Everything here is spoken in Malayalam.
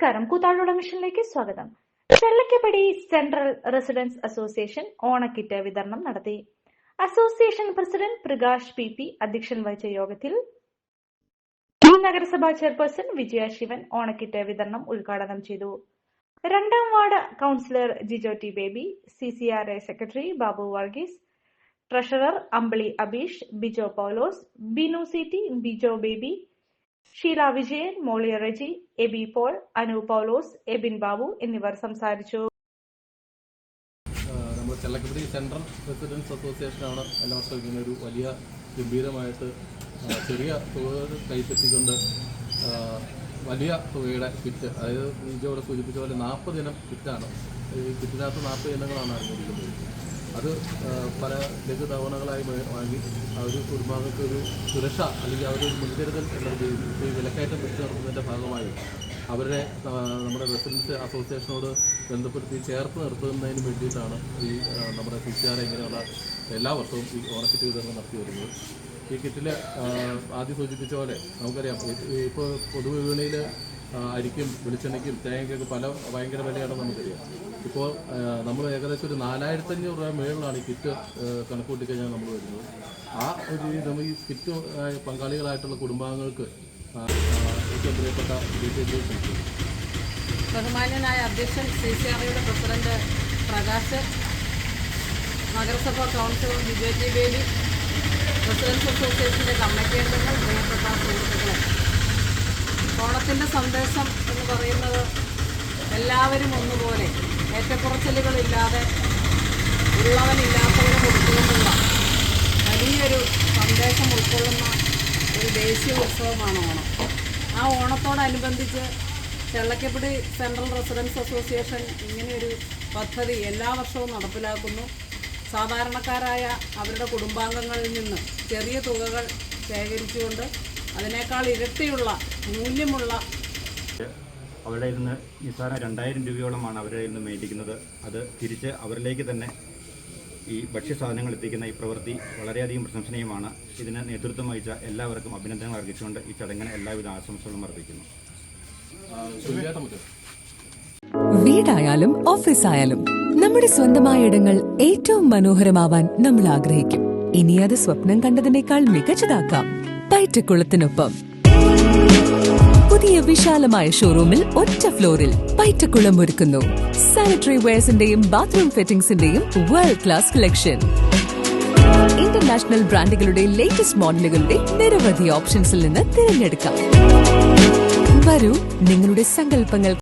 നമസ്കാരം. കൂത്താഴോട മിഷനിലേക്ക് സ്വാഗതം. ചെള്ളക്കപ്പടി സെൻട്രൽ റെസിഡൻസ് അസോസിയേഷൻ ഓണക്കിറ്റ് വിതരണം നടത്തി. Association president Prakash P P അധ്യക്ഷൻ വഹിച്ച യോഗത്തിൽ നഗരസഭാ ചെയർപേഴ്സൺ വിജയ ശിവൻ ഓണക്കിറ്റ് വിതരണം ഉദ്ഘാടനം ചെയ്തു. രണ്ടാം ward councillor Jijo T Baby C C R A secretary Babu Varghese treasurer Ambili Abeesh Bijo Paulose Binu C T Bijo Baby Sheela Vijayan മോളിയ Reji AB Paul Anu Paulose Ebin Babu എന്നിവർ സംസാരിച്ചു. ചെല്ലക്കപ്പടി സെൻട്രൽ റെസിഡൻസ് അസോസിയേഷനാണ് എല്ലാ വർഷവും ഇങ്ങനെ ഒരു വലിയ ഗംഭീരമായിട്ട് ചെറിയ തുകകൾ കൈപ്പറ്റിക്കൊണ്ട് വലിയ തുകയുടെ കിറ്റ് അതായത് നീജോടെ സൂചിപ്പിച്ച പോലെ നാൽപ്പത് ഇനം കിറ്റാണ്. ഈ കിറ്റിനകത്ത് നാൽപ്പത് ഇനങ്ങളാണ് അറിഞ്ഞിരിക്കുന്നത്. അത് പല ലഘു തവണകളായി വാങ്ങി ആ ഒരു കുടുംബാംഗങ്ങൾക്ക് ഒരു സുരക്ഷ അല്ലെങ്കിൽ അവർ മുൻകരുതൽ എന്ന രീതിയിൽ വിലക്കയറ്റം വെച്ച് നടത്തുന്നതിന്റെ ഭാഗമായി അവരെ നമ്മുടെ റെസിഡൻസ് അസോസിയേഷനോട് ബന്ധപ്പെടുത്തി ചേർത്ത് നിർത്തുന്നതിന് വേണ്ടിയിട്ടാണ് ഈ നമ്മുടെ സി സി ആർ ഇങ്ങനെയുള്ള എല്ലാ വർഷവും ഈ ഓണക്കിറ്റ് വിതരണം നടത്തി വരുന്നത്. ഈ കിറ്റിൽ ആദ്യം സൂചിപ്പിച്ച പോലെ നമുക്കറിയാം ഇപ്പോൾ പൊതുവിപണിയിൽ അരിക്കും വെളിച്ചെണ്ണയ്ക്കും തേങ്ങയ്ക്കൊക്കെ പല ഭയങ്കര വിലയാണെന്ന് നമുക്കറിയാം. ഇപ്പോൾ നമ്മൾ ഏകദേശം ഒരു നാലായിരത്തഞ്ഞൂറ് രൂപ മേളിലാണ് ഈ കിറ്റ് കണക്കൂട്ടി കഴിഞ്ഞാൽ നമ്മൾ വരുന്നത്. ആ ഒരു രീതി നമ്മൾ ഈ കിറ്റ് പങ്കാളികളായിട്ടുള്ള കുടുംബാംഗങ്ങൾക്ക് ഏറ്റവും പ്രിയപ്പെട്ട ഡീറ്റെയിൽസ് ബഹുമാന്യനായ അധ്യക്ഷൻ സി സി ആറിയുടെ പ്രസിഡന്റ് പ്രകാശ് നഗരസഭാ councillor Vijay G Baby residents അസോസിയേഷന്റെ കമ്മിറ്റി അംഗങ്ങൾ പ്രിയപ്പെട്ട സുഹൃത്തുക്കളെ. ഓണത്തിന്റെ സന്ദേശം എന്ന് പറയുന്നത് എല്ലാവരും ഒന്നുപോലെ ഏറ്റക്കുറച്ചിലുകളില്ലാതെ ഉള്ളവനില്ലാത്തവരും ഉൾക്കൊള്ളുന്ന വലിയൊരു സന്ദേശം ഉൾക്കൊള്ളുന്ന ഒരു ദേശീയ ഉത്സവമാണ് ഓണം. ആ ഓണത്തോടനുബന്ധിച്ച് ചെള്ളക്കപ്പടി സെൻട്രൽ റെസിഡൻസ് അസോസിയേഷൻ ഇങ്ങനെയൊരു പദ്ധതി എല്ലാ വർഷവും നടപ്പിലാക്കുന്നു. സാധാരണക്കാരായ അവരുടെ കുടുംബാംഗങ്ങളിൽ നിന്ന് ചെറിയ തുകകൾ ശേഖരിച്ചുകൊണ്ട് അതിനേക്കാൾ ഇരട്ടിയുള്ള മൂല്യമുള്ള. അവരുടെ നിന്ന് നിസ്സാര രണ്ടായിരം രൂപയോളമാണ് അവരുടെ ഇന്ന് നിന്ന് മേടിക്കുന്നത്. അത് തിരിച്ച് അവരിലേക്ക് തന്നെ ഈ ഭക്ഷ്യസാധനങ്ങൾ എത്തിക്കുന്ന ഈ പ്രവൃത്തി വളരെയധികം പ്രശംസനീയമാണ്. ഇതിന് നേതൃത്വം വഹിച്ച എല്ലാവർക്കും അഭിനന്ദനങ്ങൾ അർപ്പിച്ചുകൊണ്ട് ഈ ചടങ്ങിന് എല്ലാവിധ ആശംസകളും അർപ്പിക്കുന്നു. വീടായാലും ഓഫീസായാലും നമ്മുടെ സ്വന്തമായ ഇടങ്ങൾ ഏറ്റവും മനോഹരമാവാൻ നമ്മൾ ആഗ്രഹിക്കും. ഇനി അത് സ്വപ്നം കണ്ടതിനേക്കാൾ മികച്ചതാക്കാം. പയറ്റക്കുളത്തിനൊപ്പം പുതിയ വിശാലമായ ഷോറൂമിൽ ഒറ്റ ഫ്ലോറിൽ പയറ്റക്കുളം ഒരുക്കുന്നു. സാനിറ്ററി വെയർസിന്റെയും ബാത്റൂം ഫിറ്റിംഗ്സിന്റെയും വേൾഡ് ക്ലാസ് കളക്ഷൻ ഇന്റർനാഷണൽ ബ്രാൻഡുകളുടെ ലേറ്റസ്റ്റ് മോഡലുകളുടെ നിരവധി ഓപ്ഷൻസിൽ നിന്ന് തിരഞ്ഞെടുക്കാം. വരൂ നിങ്ങളുടെ സങ്കല്പങ്ങൾ